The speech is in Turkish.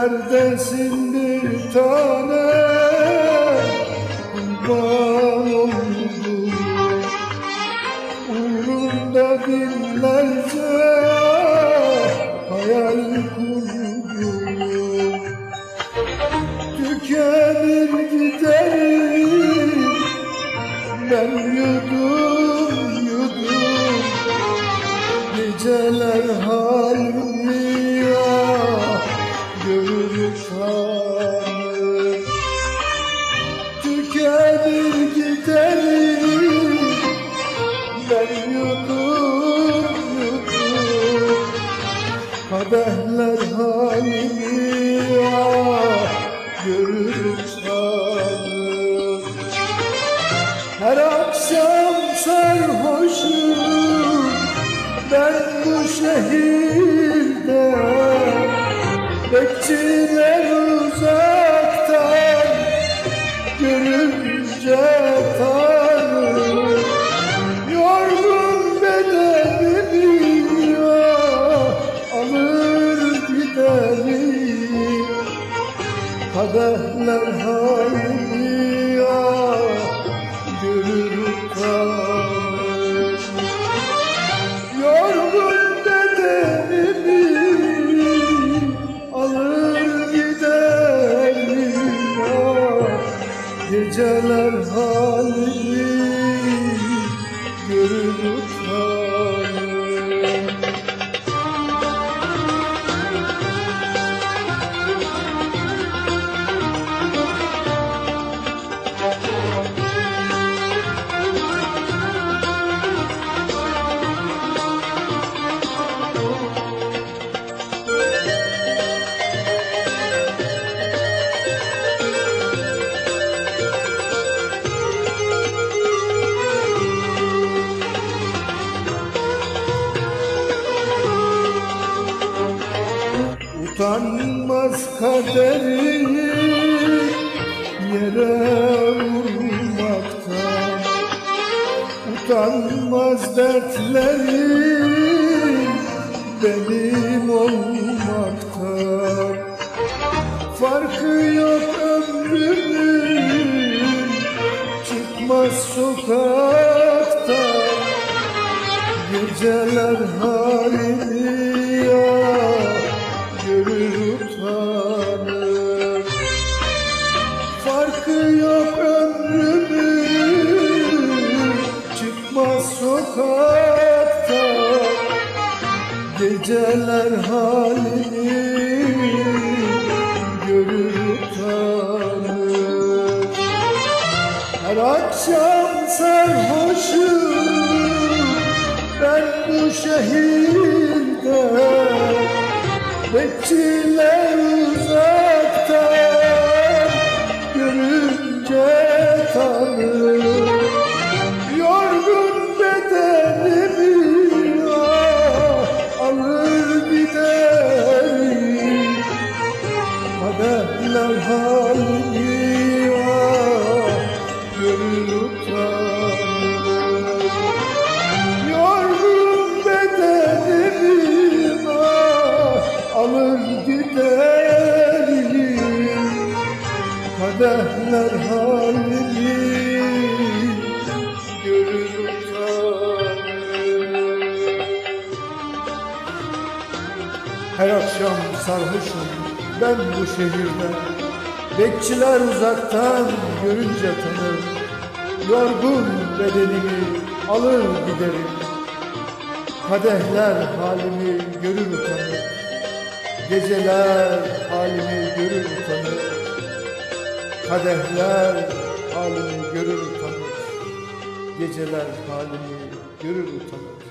Neredesin bir tane? Kurban oldum. Uğrunda binlerce Hayal kurdum. Tükenir giderim Ben yudum yudum. Geceler Giderim Ben yudum yudum Kadehler halimi ya Görür utanır her akşam sarhoşum ben bu şehirde Geceler halimi Utanmaz kaderi yere vurmaktan Utanmaz dertlerim benim olmaktan Farkı yok ömrümün çıkmaz sokaktan Geceler halimi sokakta Geceler halimi görür utanır. Her akşam sarhoşum ben bu şehirde Bekçiler Kadehler halimi görür her akşam sarhoşum ben bu şehirde Bekçiler uzaktan görünce tanır. Yorgun bedenimi alır giderim. Kadehler halimi görür utanır. Geceler halimi görür utanır. Kadehler halimi görür utanır. Geceler halimi görür utanır